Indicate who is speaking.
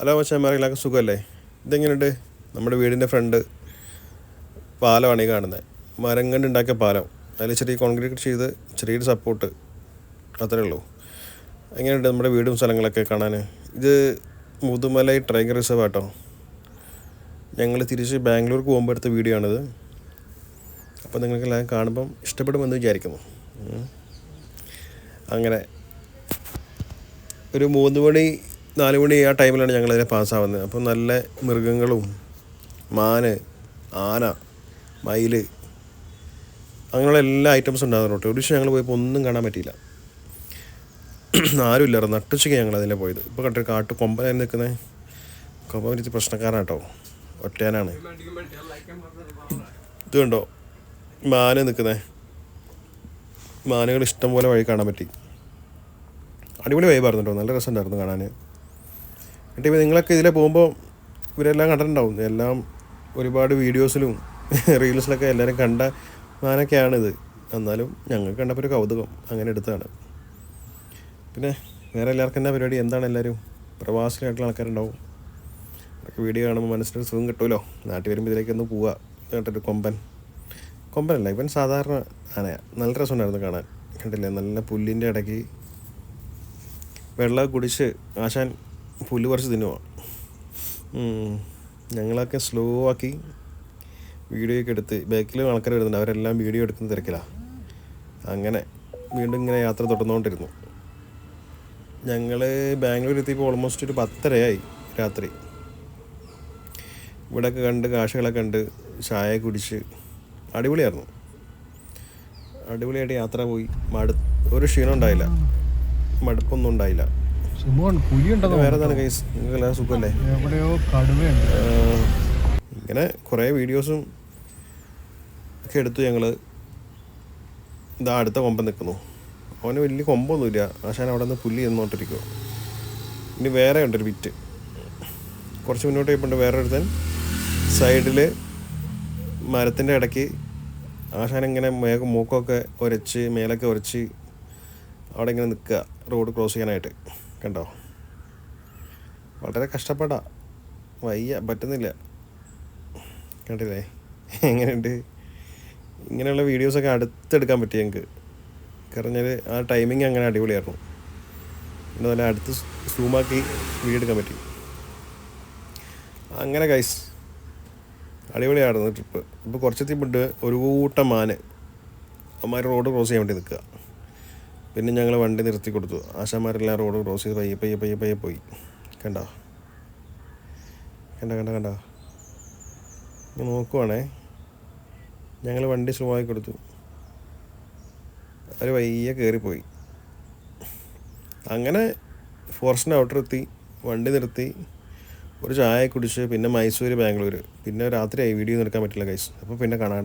Speaker 1: Hello മച്ചാന്മാരെ സുഖമല്ലേ? ഇതെങ്ങനെയുണ്ട്? നമ്മുടെ വീടിന്റെ ഫ്രണ്ട് പാലമാണ് ഈ കാണുന്നത്. മരം കണ്ട് ഉണ്ടാക്കിയ പാലം. അതിൽ ചെറിയ കോൺക്രീറ്റ് ചെയ്ത് ചെറിയൊരു സപ്പോർട്ട് അത്രേ ഉള്ളൂ. എങ്ങനെയുണ്ട് നമ്മുടെ വീടും സ്ഥലങ്ങളൊക്കെ കാണാൻ? ഇത് മുതുമലൈ ടൈഗർ റിസർവ് ആട്ടോ. ഞങ്ങൾ തിരിച്ച് ബാംഗ്ലൂർക്ക് പോകുമ്പോൾ എടുത്ത വീഡിയോ ആണിത് അപ്പോൾ നിങ്ങൾക്കെല്ലാം കാണുമ്പം ഇഷ്ടപ്പെടുമെന്ന് വിചാരിക്കുന്നു. അങ്ങനെ ഒരു മൂന്ന് മണി നാല് മണി ആ ടൈമിലാണ് ഞങ്ങൾ അതിനെ പാസ്സാവുന്നത്. അപ്പോൾ നല്ല മൃഗങ്ങളും മാന് ആന മയിൽ അങ്ങനെയുള്ള എല്ലാ ഐറ്റംസും ഉണ്ടാകുന്നുണ്ട് ഒരു ദിവസം ഞങ്ങൾ പോയപ്പോൾ ഒന്നും കാണാൻ പറ്റിയില്ല. ആരുമില്ലായിരുന്നു നട്ടുച്ചയ്ക്ക് ഞങ്ങൾ അതിലെ പോയത്. ഇപ്പോൾ കണ്ടൊരു കാട്ട് കൊമ്പനായി നിൽക്കുന്നത്. കൊമ്പൻ വിരിച്ച് പ്രശ്നക്കാരാട്ടോ ഒറ്റയാനാണ്. ഇത് കണ്ടോ? മാന് നിൽക്കുന്നത്. മാനുകൾ ഇഷ്ടം പോലെ വഴി കാണാൻ പറ്റി. അടിപൊളി വൈബായിരുന്നു കേട്ടോ. നല്ല രസമുണ്ടായിരുന്നു കാണാൻ. എന്നിട്ട് ഇപ്പോൾ നിങ്ങളൊക്കെ ഇതിലെ പോകുമ്പോൾ ഇവരെല്ലാം കണ്ടിട്ടുണ്ടാവും. എല്ലാം ഒരുപാട് വീഡിയോസിലും റീൽസിലൊക്കെ എല്ലാവരും കണ്ട മാനൊക്കെയാണിത് എന്നാലും ഞങ്ങൾക്ക് കണ്ടപ്പോൾ ഒരു കൗതുകം അങ്ങനെ എടുത്തതാണ്. പിന്നെ വേറെ എല്ലാവർക്കും എന്നാ പരിപാടി? എന്താണ് എല്ലാവരും? പ്രവാസികളായിട്ടുള്ള ആൾക്കാരുണ്ടാവും. അതൊക്കെ വീഡിയോ കാണുമ്പോൾ മനസ്സിലൊരു സുഖം കിട്ടുമല്ലോ. നാട്ടിൽ വരുമ്പോൾ ഇതിലേക്ക് ഒന്ന് പോവുക കേട്ടൊരു കൊമ്പൻ. കൊമ്പനല്ല ഇവൻ സാധാരണ ആനയാണ് നല്ല രസമുണ്ടായിരുന്നു കാണാൻ. കണ്ടില്ലേ? നല്ല പുല്ലിന്റെ ഇടയ്ക്ക് വെള്ളം കുടിച്ച് ആശാൻ പുല്ല് പറിച്ച് തിന്നുവാണ് ഞങ്ങളൊക്കെ സ്ലോ ആക്കി വീഡിയോ ഒക്കെ എടുത്ത് ബാക്കിൽ ആൾക്കാർ വരുന്നുണ്ട്. അവരെല്ലാം വീഡിയോ എടുക്കുന്ന തിരക്കിലാണ് അങ്ങനെ വീണ്ടും ഇങ്ങനെ യാത്ര തുടർന്നുകൊണ്ടിരുന്നു. ഞങ്ങൾ ബാംഗ്ലൂർ എത്തിയപ്പോൾ ഓൾമോസ്റ്റ് ഒരു പത്തരയായി രാത്രി. ഇവിടെയൊക്കെ കണ്ട് കാഴ്ചകളൊക്കെ കണ്ട് ചായ കുടിച്ച് അടിപൊളിയായിരുന്നു. അടിപൊളിയായിട്ട് യാത്ര പോയി. മടു ഒരു ക്ഷീണം ഉണ്ടായില്ല മടുപ്പൊന്നും ഉണ്ടായില്ല.
Speaker 2: സുഖമാണ് പുലി
Speaker 1: പിന്നെ വേറെ എന്താണ് കേസ് നിങ്ങൾക്ക് സുഖമല്ലേ
Speaker 2: എവിടെയോ കടുവയുണ്ട്.
Speaker 1: ഇങ്ങനെ കുറേ വീഡിയോസും ഒക്കെ എടുത്തു ഞങ്ങൾ ഇതാ അടുത്ത കൊമ്പൻ നിൽക്കുന്നു അവന് വലിയ കൊമ്പൊന്നുമില്ല. ആശാൻ അവിടെ നിന്ന് പുല്ലി എന്നോട്ടിരിക്കുമോ ഇനി വേറെ ഉണ്ടൊരു വിറ്റ് കുറച്ച് മുന്നോട്ട് പോയപ്പോൾ വേറെ ഒരുത്തൻ സൈഡിൽ മരത്തിന്റെ ഇടയ്ക്ക് ആശാൻ ഇങ്ങനെ മേക മൂക്കൊക്കെ ഉരച്ച് മേലൊക്കെ ഉരച്ച് അവിടെ ഇങ്ങനെ നിൽക്കുക. റോഡ് ക്രോസ് ചെയ്യാനായിട്ട്. കണ്ടോ? വളരെ കഷ്ടപ്പെടാ. വയ്യ പറ്റുന്നില്ല. കണ്ടില്ലേ? എങ്ങനെയുണ്ട്? ഇങ്ങനെയുള്ള വീഡിയോസൊക്കെ അടുത്തെടുക്കാൻ പറ്റി ഞങ്ങൾക്ക് കാരണം ആ ടൈമിങ് അങ്ങനെ അടിപൊളിയായിരുന്നു. പിന്നെ നല്ല അടുത്ത് സൂമാക്കി വീഡിയോ എടുക്കാൻ പറ്റി. അങ്ങനെ കൈസ് അടിപൊളിയായിരുന്നു ട്രിപ്പ് ഇപ്പോൾ കുറച്ചെത്തിയപ്പോട്ട് ഒരു കൂട്ടം മാന്. അമ്മമാർ റോഡ് ക്രോസ് ചെയ്യാൻ വേണ്ടി നിൽക്കുക. പിന്നെ ഞങ്ങൾ വണ്ടി നിർത്തി കൊടുത്തു. ആശാമാരെല്ലാം റോഡ് ക്രോസ് ചെയ്ത് പയ്യെ പയ്യെ പയ്യെ പയ്യെ പോയി. കണ്ടോ? കണ്ട കണ്ട കണ്ട? നോക്കുവാണേ. ഞങ്ങൾ വണ്ടി സ്ലോ ആക്കി കൊടുത്തു. അവർ വയ്യ കയറിപ്പോയി അങ്ങനെ ഫോറസ്റ്റിന്റെ ഔട്ടർ എത്തി വണ്ടി നിർത്തി. ഒരു ചായ കുടിച്ച് പിന്നെ മൈസൂർ ബാംഗ്ലൂർ പിന്നെ രാത്രിയായി വീഡിയോ എടുക്കാൻ പറ്റില്ല കൈസ് അപ്പോൾ പിന്നെ കാണാം